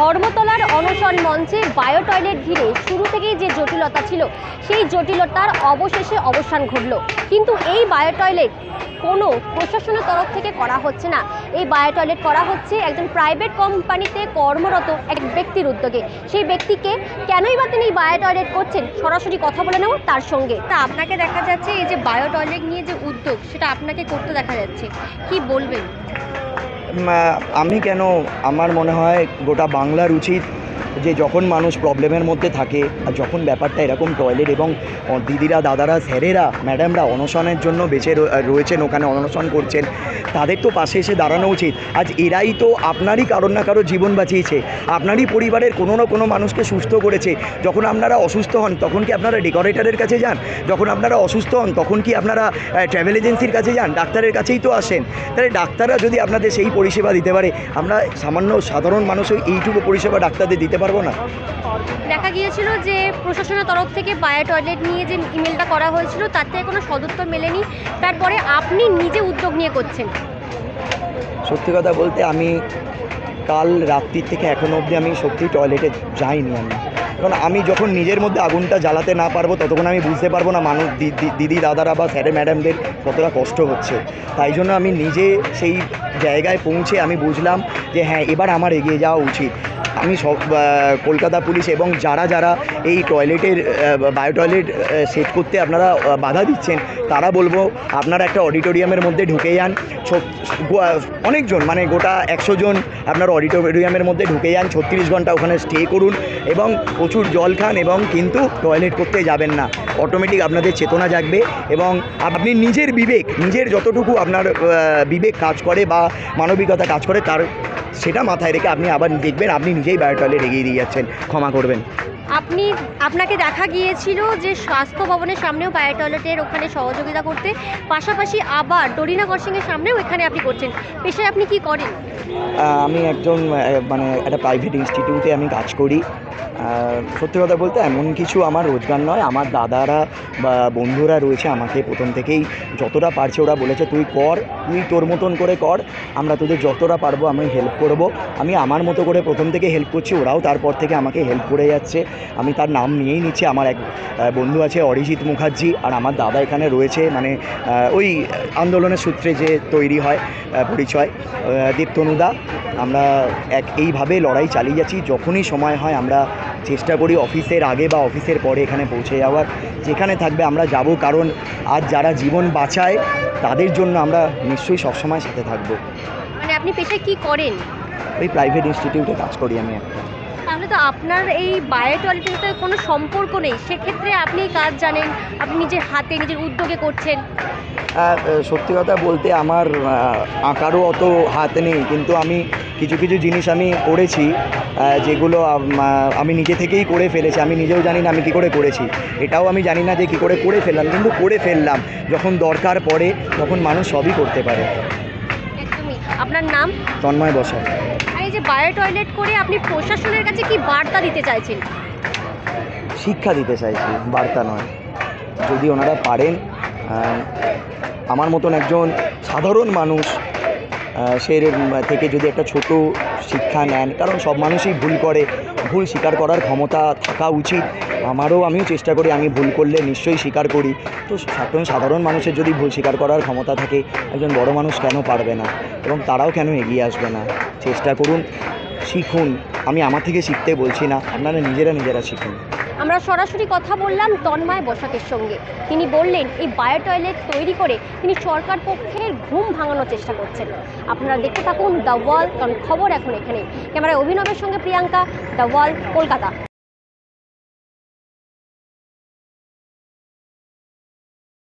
ধর্মতলার অনশন মঞ্চে bio toilet ঘিরে শুরু থেকেই যে জটিলতা ছিল, সেই জটিলতার অবশেষে অবসান ঘটল। কিন্তু এই বায়ো টয়লেট কোনো প্রশাসনের তরফ থেকে করা হচ্ছে না। এই বায়ো টয়লেট করা হচ্ছে একজন প্রাইভেট কোম্পানিতে কর্মরত এক ব্যক্তির উদ্যোগে। সেই ব্যক্তিকে কেনই বা তিনি বায়ো টয়লেট করছেন? সরাসরি কথা বলে নেব তার সঙ্গে। তা আপনাকে দেখা যাচ্ছে, এই যে বায়ো টয়লেট নিয়ে যে উদ্যোগ, সেটা আপনাকে করতে দেখা যাচ্ছে। কি বলবেন? আমি কেন আমার মনে হয় গোটা বাংলার উচিত যে যখন মানুষ প্রবলেমের মধ্যে থাকে আর যখন ব্যাপারটা এরকম টয়লেট এবং দিদিরা, দাদারা, স্যারেরা ম্যাডামরা অনশনের জন্য বেঁচে রয়ে- রয়েছেন, ওখানে অনশন করছেন, তাদের তো পাশে এসে দাঁড়ানো উচিত। আজ এরাই তো আপনারই কারোর না কারও জীবন বাঁচিয়েছে। আপনারই পরিবারের কোনো না কোনো মানুষকে সুস্থ করেছে। যখন আপনারা অসুস্থ হন, তখন কি আপনারা ডেকোরেটরের কাছে যান? যখন আপনারা অসুস্থ হন, তখন কি আপনারা ট্রাভেল এজেন্সির কাছে যান? ডাক্তারের কাছেই তো আসেন। তাহলে ডাক্তাররা যদি আপনাদের সেই পরিষেবা দিতে পারে, আমরা সামান্য সাধারণ মানুষও এইটুকু পরিষেবা ডাক্তারদের দিতে পারব না। দেখা গিয়েছিল যে প্রশাসনের তরফ থেকে বায়ো টয়লেট নিয়ে যে ইমেলটা করা হয়েছিল তার থেকে কোনো সদুত্তর মেলেনি। তারপরে আপনি নিজে উদ্যোগ নিয়ে করছেন। সত্যি কথা বলতে আমি কাল রাত্রির থেকে এখনও অবধি আমি সত্যি টয়লেটে যাইনি আমি। কারণ আমি যখন নিজের মধ্যে আগুনটা জ্বালাতে না পারব, ততক্ষণ আমি বুঝতে পারব না মানুষ দিদি দাদারা বা স্যারে ম্যাডামদের কতটা কষ্ট হচ্ছে। তাই জন্য আমি নিজে সেই জায়গায় পৌঁছে আমি বুঝলাম যে হ্যাঁ এবার আমার এগিয়ে যাওয়া উচিত। আমি সব কলকাতা পুলিশ এবং যারা যারা এই টয়লেটের বায়ো টয়লেট সেট করতে আপনারা বাধা দিচ্ছেন, তারা বলব আপনারা একটা অডিটোরিয়ামের মধ্যে ঢুকে যান। অনেকজন মানে গোটা একশো জন আপনার অডিটোরিয়ামের মধ্যে ঢুকে যান। ছত্রিশ ঘণ্টা ওখানে স্টে করুন এবং প্রচুর জল খান এবং কিন্তু টয়লেট করতে যাবেন না। অটোমেটিক আপনাদের চেতনা জাগবে এবং আপনি নিজের বিবেক, নিজের যতটুকু আপনার বিবেক কাজ করে বা মানবিকতা কাজ করে তার, সেটা মাথায় রেখে আপনি আবার দেখবেন আপনি নিজেই বায়ো টয়লেট এগিয়ে দিয়ে যাচ্ছেন। ক্ষমা করবেন। আপনি, আপনাকে দেখা গিয়েছিল যে স্বাস্থ্য ভবনের সামনেও বায়ো টয়লেটের ওখানে সহযোগিতা করতে, পাশাপাশি আবার ডরিনা কর্সিংয়ের সামনেও এখানে আপনি করছেন। পেশায় আপনি কি করেন? আমি একজন মানে একটা প্রাইভেট ইনস্টিটিউটে আমি কাজ করি। সত্যি কথা বলতে এমন কিছু আমার রোজগার নয়। আমার দাদারা বা বন্ধুরা রয়েছে আমাকে প্রথম থেকেই যতটা পারছে ওরা বলেছে, তুই কর, তুই তোর মতন করে কর, আমরা তোদের যতটা পারব আমি হেল্প করব। আমি আমার মতো করে প্রথম থেকে হেল্প করছি, ওরাও তারপর থেকে আমাকে হেল্প করে যাচ্ছে। আমি তার নাম নিয়েই নিচ্ছি। আমার এক বন্ধু আছে অরিজিৎ মুখার্জি আর আমার দাদা এখানে রয়েছে। মানে ওই আন্দোলনের সূত্রে যে তৈরি হয় পরিচয় দীপ্তনুদা। আমরা এক এইভাবে লড়াই চালিয়ে যাচ্ছি। যখনই সময় হয় আমরা চেষ্টা করি অফিসের আগে বা অফিসের পরে এখানে পৌঁছে যাওয়ার। যেখানে থাকবে আমরা যাব কারণ আজ যারা জীবন বাঁচায় তাদের জন্য আমরা নিশ্চয়ই সবসময় সাথে থাকব। মানে আপনি পেশায় কি করেন? ওই প্রাইভেট ইনস্টিটিউটে কাজ করি আমি একটা। তো আপনার এই বায়ো টয়লেটের সাথে কোনো সম্পর্ক নেই? সেক্ষেত্রে আপনি কাজ জানেন আপনি নিজের হাতে নিজের উদ্যোগে করছেন। সত্যি কথা বলতে আমার আঁকারও অত হাত নেই কিন্তু আমি কিছু কিছু জিনিস আমি করেছি যেগুলো আমি নিজে থেকেই করে ফেলেছি। আমি নিজেও জানি না আমি কী করে করেছি। এটাও আমি জানি না যে কী করে করে ফেললাম কিন্তু করে ফেললাম। যখন দরকার পড়ে তখন মানুষ সবই করতে পারে। আপনার নাম? তন্ময় বসা। আর এই যে বায়ো টয়লেট করে আপনি প্রশাসনের কাছে কি বার্তা দিতে চাইছেন? শিক্ষা দিতে চাইছি, বার্তা নয়। যদি ওনারা পারেন আমার মতন একজন সাধারণ মানুষ সে থেকে যদি একটা ছোট শিক্ষা নেন, কারণ সব মানুষই ভুল করে ভুল স্বীকার করার ক্ষমতা থাকা উচিত। আমারও আমিও চেষ্টা করি, আমি ভুল করলে নিশ্চয়ই স্বীকার করি। তো সাধারণ সাধারণ মানুষের যদি ভুল স্বীকার করার ক্ষমতা থাকে, একজন বড় মানুষ কেন পারবে না? এবং তারাও কেন এগিয়ে আসবে না? চেষ্টা করুন, শিখুন। আমি আমার থেকে শিখতে বলছি না, আপনারা নিজেরা নিজেরা শিখুন। আমরা সরাসরি কথা বললাম তন্ময় বসাকের সঙ্গে। তিনি বললেন, এই বায়ো টয়লেট তৈরি করে তিনি সরকার পক্ষের ঘুম ভাঙানোর চেষ্টা করছেন। আপনারা দেখতে থাকুন দ্য ওয়াল, কারণ খবর এখন এখানে। ক্যামেরায় অভিনবের সঙ্গে প্রিয়াঙ্কা, দ্য ওয়াল, কলকাতা।